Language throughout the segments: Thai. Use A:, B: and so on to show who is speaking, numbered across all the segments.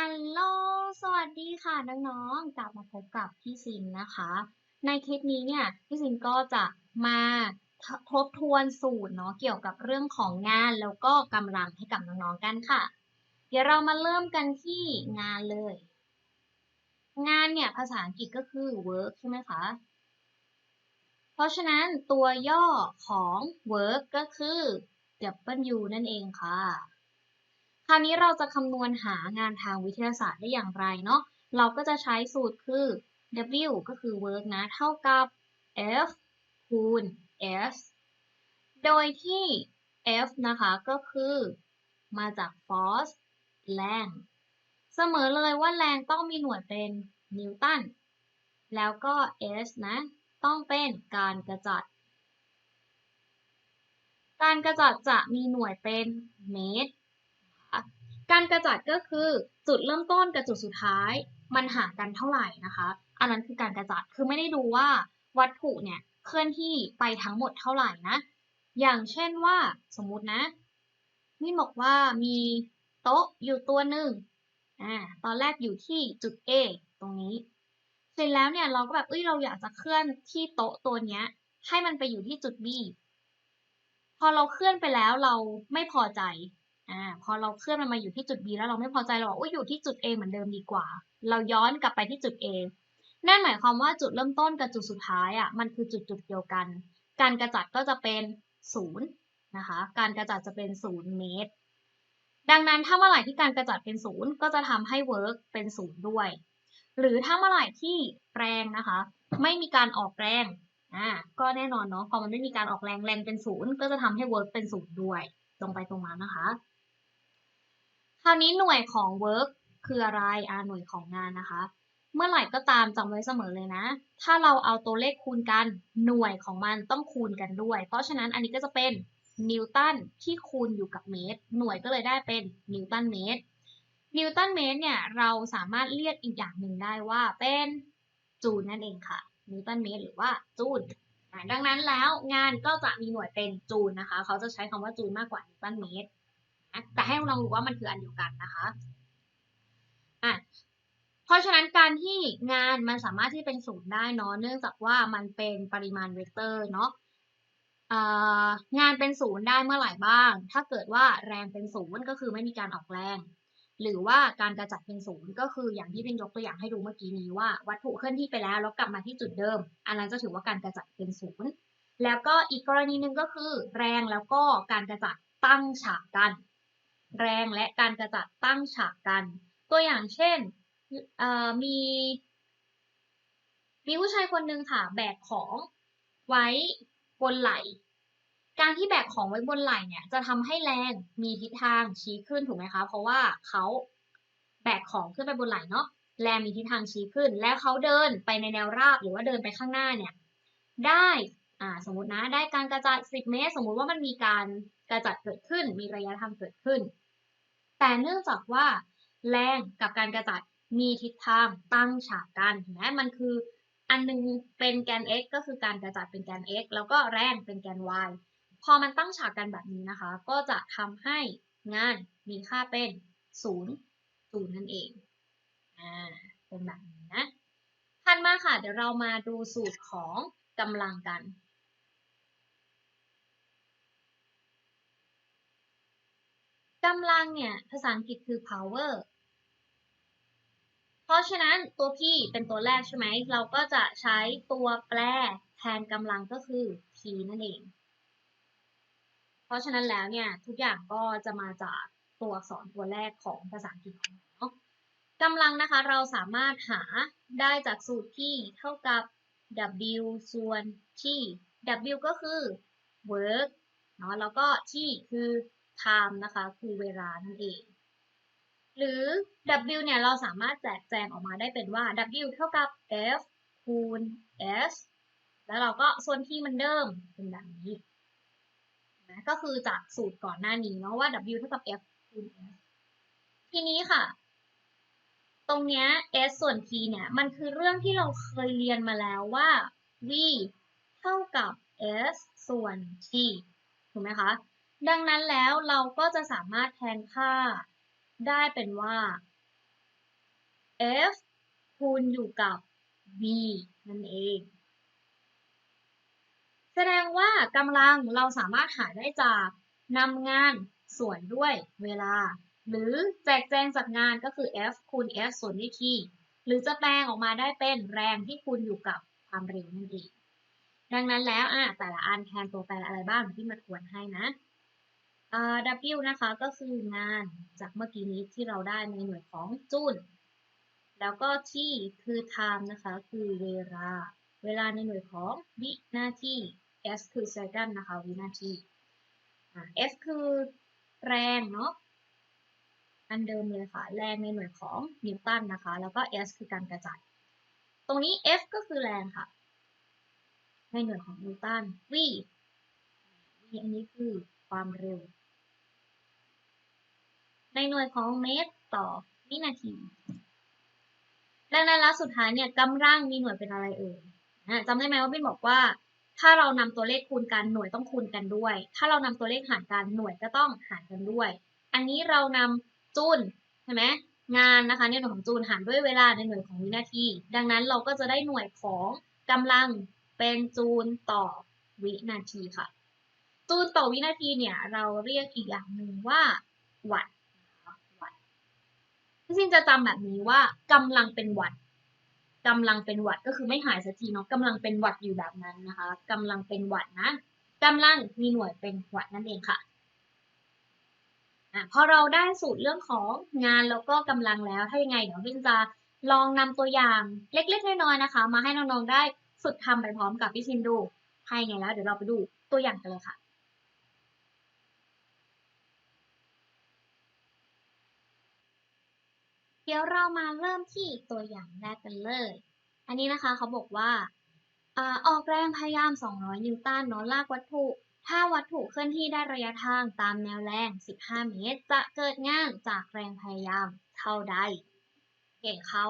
A: ฮัลโหล สวัสดีค่ะน้องๆ กลับมาพบกับพี่ซินนะคะ ในคลิปนี้เนี่ย พี่ซินก็จะมาทบทวนสูตรเนาะเกี่ยวกับเรื่องของงานแล้วก็กำลังให้กับน้องๆ กันค่ะ เดี๋ยวเรามาเริ่มกันที่งานเลย งานเนี่ยภาษาอังกฤษก็คือ work ใช่ไหมคะ เพราะฉะนั้นตัวย่อของ work ก็คือ W นั่นเองค่ะ คราวนี้เราจะคำนวณหางานทางวิทยาศาสตร์ได้อย่างไรเนาะ เราก็จะใช้สูตรคือ W ก็คือ work นะ เท่ากับ F คูณ S โดยที่ F นะคะก็คือมาจาก force แรง เสมอเลยว่าแรงต้องมีหน่วยเป็นนิวตัน แล้วก็ S นะ ต้องเป็นการกระจัด การกระจัดจะมีหน่วยเป็นเมตร การกระจัดก็คือจุดเริ่มต้นกับจุดสุดท้าย มันห่างกันเท่าไหร่นะคะ อันนั้นคือการกระจัดคือไม่ได้ดูว่าวัตถุเนี่ยเคลื่อนที่ไปทั้งหมดเท่าไหร่นะ อย่างเช่นว่าสมมุตินะนี่บอกว่ามีโต๊ะอยู่ตัวหนึ่งอ่าตอนแรกอยู่ที่จุด A ตรงนี้ เสร็จแล้วเนี่ยเราก็แบบเอ้ยเราอยากจะเคลื่อนที่โต๊ะตัวเนี้ย ให้มันไปอยู่ที่จุด B พอเราเคลื่อนไปแล้วเราไม่พอใจ อ่าพอเราเคลื่อนมันมาอยู่ที่จุด B แล้วเราไม่พอใจเราบอกว่าอยู่ที่จุด A เหมือนเดิมดีกว่า เราย้อนกลับไปที่จุด A นั่นหมายความว่าจุดเริ่มต้นกับจุดสุดท้ายอะมันคือจุดจุดเดียวกัน การกระจัดก็จะเป็นศูนย์นะคะ การกระจัดจะเป็นศูนย์เมตร ดังนั้นถ้าเมื่อไหร่ที่การกระจัดเป็นศูนย์ก็จะทำให้ work เป็นศูนย์ด้วย หรือถ้าเมื่อไหร่ที่แรงนะคะ ไม่มีการออกแรงอ่าก็แน่นอนเนาะพอมันไม่มีการออกแรงแรงเป็นศูนย์ก็จะทำให้ work เป็นศูนย์ด้วย ตรงไปตรงมานะคะ ราวนี้หน่วยของ work คืออะไรอ่าหน่วยของงานนะคะ เมื่อไหร่ก็ตามจำไว้เสมอเลยนะ ถ้าเราเอาตัวเลขคูณกันหน่วยของมันต้องคูณกันด้วย เพราะฉะนั้นอันนี้ก็จะเป็นนิวตันที่คูณอยู่กับเมตร หน่วยก็เลยได้เป็นนิวตันเมตร นิวตันเมตรเนี่ยเราสามารถเรียกอีกอย่างหนึ่งได้ว่าเป็นจูลนั่นเองค่ะ นิวตันเมตรหรือว่าจูลดังนั้นแล้วงานก็จะมีหน่วยเป็นจูลนะคะ เขาจะใช้คำว่าจูลมากกว่านิวตันเมตร แต่ให้เรารู้ว่ามันคืออันเดียวกันนะคะอะเพราะฉะนั้นการที่งานมันสามารถที่เป็นศูนย์ได้เนาะเนื่องจากว่ามันเป็นปริมาณเวกเตอร์เนาะงานเป็นศูนย์ได้เมื่อไหร่บ้าง ถ้าเกิดว่าแรงเป็นศูนย์ก็คือไม่มีการออกแรง หรือว่าการกระจัดเป็นศูนย์ก็คืออย่างที่เป็นยกตัวอย่างให้ดูเมื่อกี้นี้ว่า วัตถุเคลื่อนที่ไปแล้วแล้วกลับมาที่จุดเดิม อันนั้นจะถือว่าการกระจัดเป็นศูนย์แล้วก็อีกกรณีหนึ่งก็คือ แรงแล้วก็การกระจัดตั้งฉากกัน แรงและการกระจัดตั้งฉากกัน ตัวอย่างเช่นมี มีผู้ชายคนหนึ่งค่ะแบกของไว้บนไหล่การที่แบกของไว้บนไหล่เนี่ยจะทำให้แรงมีทิศทางชี้ขึ้นถูกไหมคะ เพราะว่าเขาแบกของขึ้นไปบนไหล่เนาะแรงมีทิศทางชี้ขึ้น แล้วเขาเดินไปในแนวราบหรือว่าเดินไปข้างหน้าเนี่ยได้อ่าสมมตินะได้การกระจัด10 เมตร สมมุติว่ามันมีการ กระจัดเกิดขึ้น มีระยะทางเกิดขึ้น แต่เนื่องจากว่า แรงกับการกระจัดมีทิศทางตั้งฉากกันเห็นไหมมันคือ อันนึงเป็นแกน x ก็คือการกระจัดเป็นแกน x แล้วก็แรงเป็นแกน y พอมันตั้งฉากกันแบบนี้นะคะ ก็จะทำให้งานมีค่าเป็น0 0นั่นเอง อ่า เป็นแบบนี้นะ ถัดมาค่ะ เดี๋ยวเรามาดูสูตรของกำลังกัน กำลังเนี่ยภาษาอังกฤษคือ power เพราะฉะนั้นตัว p เป็นตัวแรกใช่ไหม เราก็จะใช้ตัวแปรแทนกำลังก็คือ p นั่นเอง เพราะฉะนั้นแล้วเนี่ยทุกอย่างก็จะมาจากตัวอักษรตัวแรกของภาษาอังกฤษของเรากำลังนะคะเราสามารถหาได้จากสูตรที่เท่ากับ w ส่วน t w ก็คือ work เนาะแล้วก็ t คือ time นะคะ คือเวลานั่นเอง หรือ W เนี่ย เราสามารถแจกแจงออกมาได้เป็นว่า W เท่ากับ F คูณ S แล้วเราก็ส่วนที่มันเดิมเป็นแบบนี้นะก็คือจากสูตรก่อนหน้านี้เนาะว่า W เท่ากับ F คูณ S ทีนี้ค่ะ ตรงเนี้ย S ส่วน T เนี่ย มันคือเรื่องที่เราเคยเรียนมาแล้วว่า V เท่ากับ S ส่วน T ถูกไหมคะ ดังนั้นแล้วเราก็จะสามารถแทนค่าได้เป็นว่า F คูณอยู่กับ V นั่นเอง แสดงว่ากำลังเราสามารถหาได้จากนำงานส่วนด้วยเวลา หรือแจกแจงจากงานก็คือ F คูณ F ส่วนด้วย T หรือจะแปลงออกมาได้เป็นแรงที่คูณอยู่กับความเร็วนั่นเอง ดังนั้นแล้วอะแต่ละอันแทนตัวแปรอะไรบ้างที่มาทวนให้นะ Uh, W นะคะก็คืองานจากเมื่อกี้นี้ที่เราได้ในหน่วยของจูลแล้วก็ T คือ time นะคะคือเวลา เวลาในหน่วยของวินาที S คือ second นะคะวินาที F คือแรงเนาะอันเดิมเลยค่ะ แรงในหน่วยของนิวตันนะคะ แล้วก็ S คือการกระจาย ตรงนี้ F ก็คือแรงค่ะ ในหน่วยของนิวตัน V V อันนี้คือ ความเร็ว ในหน่วยของเมตรต่อวินาทีดังนั้นแล้วสุดท้ายเนี่ยกำลังมีหน่วยเป็นอะไรเอ่ยจำได้ไหมว่าบินบอกว่า ถ้าเรานำตัวเลขคูณกันหน่วยต้องคูณกันด้วย ถ้าเรานำตัวเลขหารกันหน่วยก็ต้องหารกันด้วย อันนี้เรานำจูลใช่ไหมงานนะคะในหน่วยของจูลหารด้วยเวลาในหน่วยของวินาที ดังนั้นเราก็จะได้หน่วยของกำลังเป็นจูลต่อวินาทีค่ะ จูลต่อวินาทีเนี่ย เราเรียกอีกอย่างหนึ่งว่าวัตวัตต์ที่จริงจะจำแบบนี้ว่ากำลังเป็นวัตต์กำลังเป็นวัตก็คือไม่หายสักทีเนาะกำลังเป็นวัตอยู่แบบนั้นนะคะกำลังเป็นวัตนะกำลังมีหน่วยเป็นวัตนั่นเองค่ะพอเราได้สูตรเรื่องของงานแล้วก็กำลังแล้วถ้ายังไงเดี๋ยววินจะลองนำตัวอย่างเล็กๆน้อยๆนะคะ มาให้น้องๆได้ฝึกทำไปพร้อมกับพี่ชินดูให้ไงแล้วเดี๋ยวเราไปดูตัวอย่างกันเลยค่ะ เดี๋ยวเรามาเริ่มที่ตัวอย่างแรกกันเลย อันนี้นะคะเขาบอกว่าออกแรงพยายาม 200 นิวตันเนาะลากวัตถุ ถ้าวัตถุเคลื่อนที่ได้ระยะทางตามแนวแรง 15 เมตร จะเกิดงานจากแรงพยายามเท่าใด เก่งเขา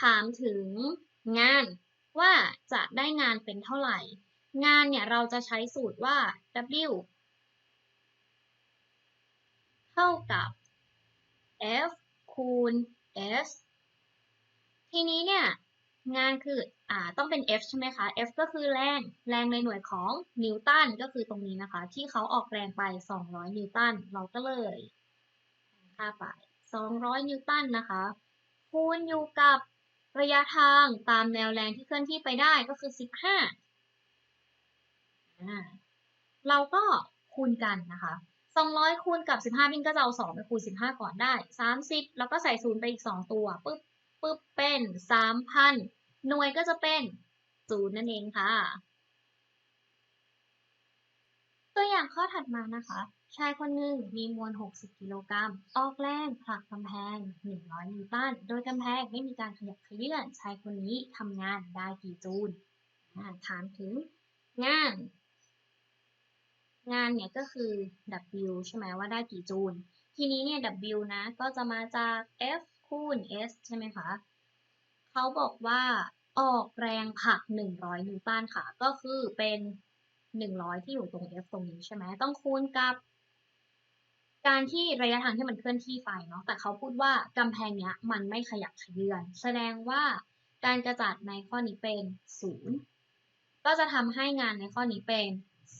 A: ถามถึงงานว่าจะได้งานเป็นเท่าไหร่ งานเนี่ยเราจะใช้สูตรว่า W เท่ากับ F คูณ S ทีนี้เนี่ยงานคืออ่าต้องเป็น F ใช่ไหมคะ F ก็คือแรง แรงในหน่วยของนิวตันก็คือตรงนี้นะคะ ที่เขาออกแรงไป 200 นิวตันเราก็เลยค่าไป 200 นิวตันนะคะ คูณอยู่กับระยะทางตามแนวแรงที่เคลื่อนที่ไปได้ก็คือ 15 เราก็คูณกันนะคะ 200คูณกับ 15บินก็จะเอา2ไปคูณ 15 ก่อนได้ 30 แล้วก็ใส่ศูนย์ไปอีก 2 ตัวปึ๊บปึ๊บเป็น 3,000 หน่วยก็จะเป็นศูนย์นั่นเองค่ะ ตัวอย่างข้อถัดมานะคะ ชายคนหนึ่งมีมวล 60 กิโลกรัม ออกแรงผลักกำแพง 100 นิวตัน โดยกำแพงไม่มีการขยับเขยื่อน ชายคนนี้ทำงานได้กี่จูลถามถึงงาน งานเนี่ยก็คือ W ใช่ไหมว่าได้กี่จูล ทีนี้เนี่ย W นะ ก็จะมาจาก F คูณ S ใช่ไหมคะเขาบอกว่าออกแรงผลัก 100 นิวตันค่ะ ก็คือเป็น 100 ที่อยู่ตรง F ตรงนี้ใช่ไหมต้องคูณกับ การที่ระยะทางที่มันเคลื่อนที่ไปเนาะ แต่เขาพูดว่ากำแพงเนี้ยมันไม่ขยับเขยือนแสดงว่าการกระจัดในข้อนี้เป็น 0 ก็จะทำให้งานในข้อนี้เป็น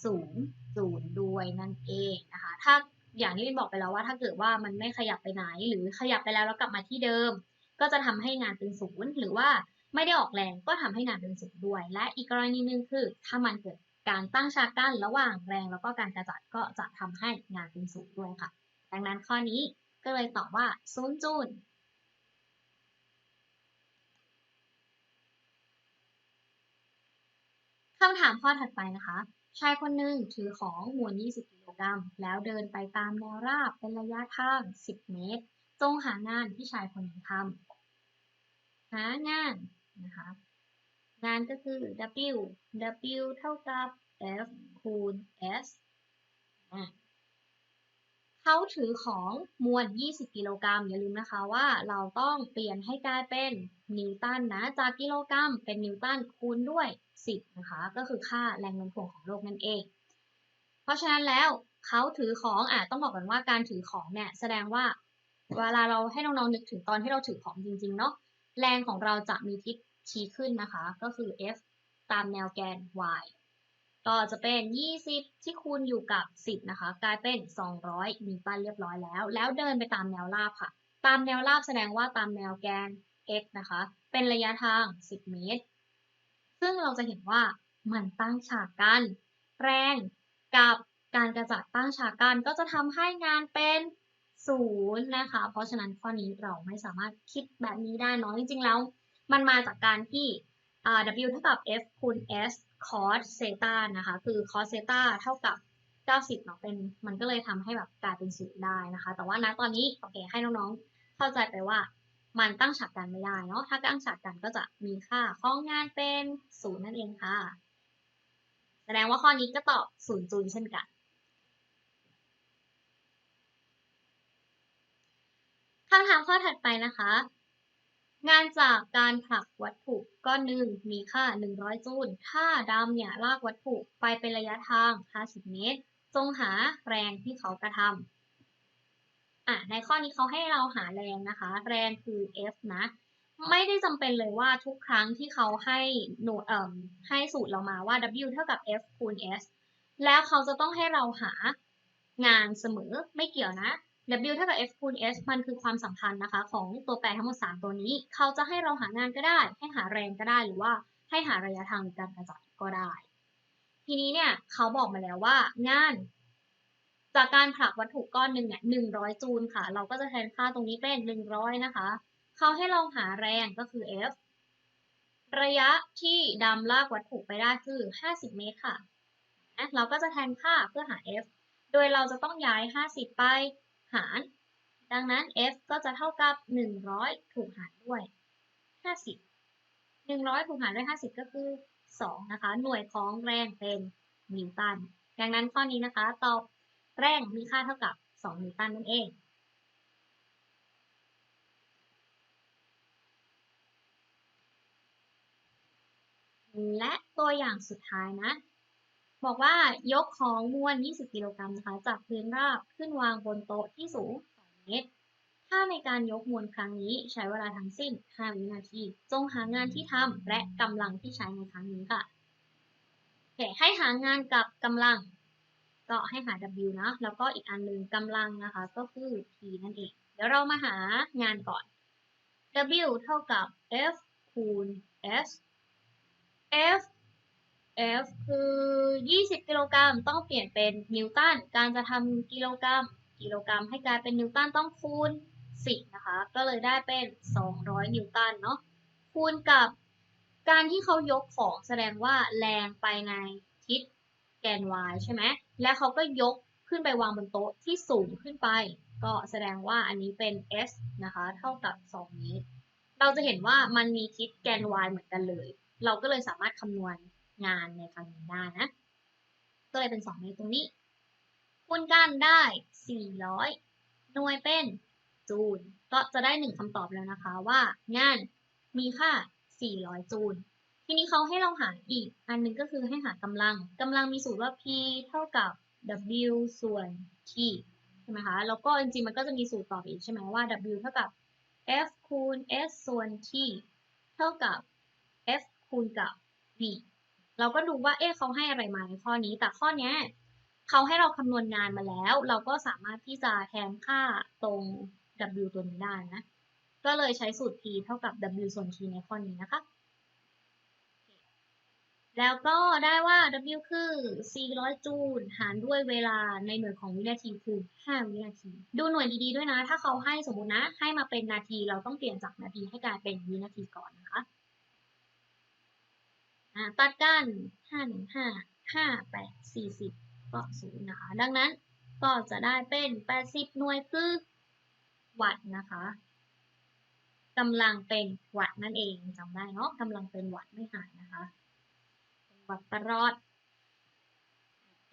A: 0 0ด้วยนั่นเองนะคะ ถ้าอย่างที่บินบอกไปแล้วว่าถ้าเกิดว่ามันไม่ขยับไปไหน หรือขยับไปแล้วแล้วกลับมาที่เดิม ก็จะทำให้งานเป็นศูนย์หรือว่าไม่ได้ออกแรงก็ทำให้งานเป็นศูนย์ด้วย และอีกกรณีหนึ่งคือ ถ้ามันเกิดการตั้งฉากกั้นระหว่างแรงแล้วก็การกระจัดก็จะทำให้งานเป็นศูนย์ด้วยค่ะ ดังนั้นข้อนี้ก็เลยตอบว่าศูนย์จูลคำถามข้อถัดไปนะคะ ชายคนหนึ่งถือของมวล 20 กิโลกรัม แล้วเดินไปตามแนวราบเป็นระยะทาง 10 เมตร จงหางานที่ชายคนนี้ทำ หางานนะคะ งานก็คือ W W เท่ากับ F คูณ S เขาถือของมวล 20 กิโลกรัม อย่าลืมนะคะว่าเราต้องเปลี่ยนให้กลายเป็นนิวตันนะ จากกิโลกรัมเป็นนิวตันคูณด้วย 10 นะคะ ก็คือค่าแรงโน้มถ่วงของโลกนั่นเอง เพราะฉะนั้นแล้วเขาถือของอะต้องบอกก่อนว่าการถือของเนี่ยแสดงว่า เวลาเราให้น้องๆนึกถึงตอนที่เราถือของจริงๆเนาะ แรงของเราจะมีทิศชี้ขึ้นนะคะ ก็คือ F ตามแนวแกน y ก็จะเป็น 20 ที่คูณอยู่กับ 10 นะคะ กลายเป็น 200นิวตันเรียบร้อยแล้ว แล้วเดินไปตามแนวราบค่ะ ตามแนวราบแสดงว่าตามแนวแกน x นะคะ เป็นระยะทาง 10 เมตร ซึ่งเราจะเห็นว่ามันตั้งฉากกัน แรงกับการกระจัดตั้งฉากกันก็จะทำให้งานเป็นศูนย์นะคะ เพราะฉะนั้นข้อนี้เราไม่สามารถคิดแบบนี้ได้เนาะจริงๆแล้ว มันมาจากการที่ w เท่ากับ f คูณ s cos เซตานะคะ คือ cos เซตาเท่ากับ 90เนาะเป็นมันก็เลยทำให้แบบกลายเป็นศูนย์ได้นะคะ แต่ว่าณตอนนี้โอเคให้น้องๆ เข้าใจไปว่ามันตั้งฉากกันไม่ได้เนาะถ้าตั้งฉากกันก็จะมีค่าของงานเป็นศูนย์นั่นเองค่ะ แสดงว่าข้อนี้ก็ตอบศูนย์จูลเช่นกันคำถามข้อถัดไปนะคะ งานจากการผลักวัตถุก้อนหนึ่งมีค่า 100 จูล ถ้าดำเนี่ยลากวัตถุไปเป็นระยะทาง 50 เมตร จงหาแรงที่เขากระทำอะในข้อนี้เขาให้เราหาแรงนะคะ แรงคือ F นะ ไม่ได้จำเป็นเลยว่าทุกครั้งที่เขาให้โนเอ่อให้สูตรเรามาว่า W เท่ากับ F คูณ S แล้วเขาจะต้องให้เราหางานเสมอไม่เกี่ยวนะ W เท่ากับ F คูณ S มันคือความสัมพันธ์นะคะ ของตัวแปรทั้งหมด 3 ตัวนี้ เขาจะให้เราหางานก็ได้ ให้หาแรงก็ได้หรือว่าให้หาระยะทางในการกระจัดก็ได้ ทีนี้เนี่ยเขาบอกมาแล้วว่างาน จากการผลักวัตถุก้อนหนึ่งเนี่ย100จูลค่ะ เราก็จะแทนค่าตรงนี้เป็น100นะคะ เขาให้เราหาแรงก็คือ F ระยะที่ดำลากวัตถุไปได้คือ 50 เมตรค่ะนะเราก็จะแทนค่าเพื่อหา F โดยเราจะต้องย้าย 50 ไป หาร ดังนั้น F ก็จะเท่ากับ 100 ถูกหารด้วย 50 100 ถูกหารด้วย 50 ก็คือ 2 นะคะ หน่วยของแรงเป็นนิวตัน ดังนั้นข้อนี้นะคะ ตอบแรงมีค่าเท่ากับ 2 นิวตันนั่นเองและตัวอย่างสุดท้ายนะ บอกว่ายกของมวล 20 กิโลกรัมนะคะ จากพื้นราบขึ้นวางบนโต๊ะที่สูง 2 เมตร ถ้าในการยกมวลครั้งนี้ใช้เวลาทั้งสิ้น 5 วินาที จงหางานที่ทำและกำลังที่ใช้ในครั้งนี้ค่ะโอเคให้หางานกับกำลัง ก็ให้หา W นะ แล้วก็อีกอันหนึ่งกำลังนะคะ ก็คือ P นั่นเอง เดี๋ยวเรามาหางานก่อน W เท่ากับ F คูณ S F F คือ 20 กิโลกรัมต้องเปลี่ยนเป็นนิวตัน การจะทำกิโลกรัม กิโลกรัมให้กลายเป็นนิวตันต้องคูณ 10 นะคะ ก็เลยได้เป็น 200 นิวตันเนาะ คูณกับการที่เขายกของแสดงว่าแรงไปในทิศแกน y ใช่ไหม และเขาก็ยกขึ้นไปวางบนโต๊ะที่สูงขึ้นไป ก็แสดงว่าอันนี้เป็น s นะคะ เท่ากับ 2 เมตร เราจะเห็นว่ามันมีทิศแกน y เหมือนกันเลย เราก็เลยสามารถคำนวณ งานในครั้งนี้ได้นะ ก็เลยเป็น2เมตรตรงนี้คูณกันได้ 400 หน่วยเป็นจูล ก็จะได้ 1คำตอบแล้วนะคะว่างานมีค่า 400 จูล ทีนี้เขาให้เราหาอีก อันหนึงก็คือให้หากำลังกำลังมีสูตรว่า P เท่ากับ W ส่วน T ใช่ไหมคะ แล้วก็จริงๆ มันก็จะมีสูตรต่ออีกใช่ไหมว่า W เท่ากับ F คูณ S ส่วน T เท่ากับ F คูณกับ V เราก็ดูว่าเอ๊ะเขาให้อะไรมาในข้อนี้ แต่ข้อเนี้ยเขาให้เราคำนวณงานมาแล้ว เราก็สามารถที่จะแทนค่าตรง W ตัวนี้ได้นะ ก็เลยใช้สูตร P เท่ากับ W ส่วน T ในข้อนี้นะคะ แล้วก็ได้ว่า W คือ 400 จูลหารด้วยเวลาในหน่วยของวินาทีคือ 5 วินาที ดูหน่วยดีๆด้วยนะ ถ้าเขาให้สมมตินะ ให้มาเป็นนาที เราต้องเปลี่ยนจากนาทีให้กลายเป็นวินาทีก่อนนะคะ ตัดกัน5 1 5 5 8 40ก็0นะคะ ดังนั้นก็จะได้เป็น80หน่วยคือวัตต์นะคะกำลังเป็นวัตต์นั่นเองจำได้เนาะกำลังเป็นวัตต์ไม่หายนะคะเป็นวัตต์ตลอด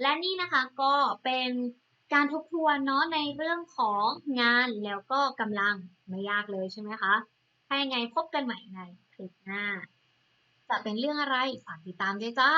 A: และนี่นะคะก็เป็นการทบทวนเนาะในเรื่องของงานแล้วก็กำลังไม่ยากเลยใช่ไหมคะถ้ายังไงพบกันใหม่ในคลิปหน้า จะเป็นเรื่องอะไรฝากติดตามด้วยจ้า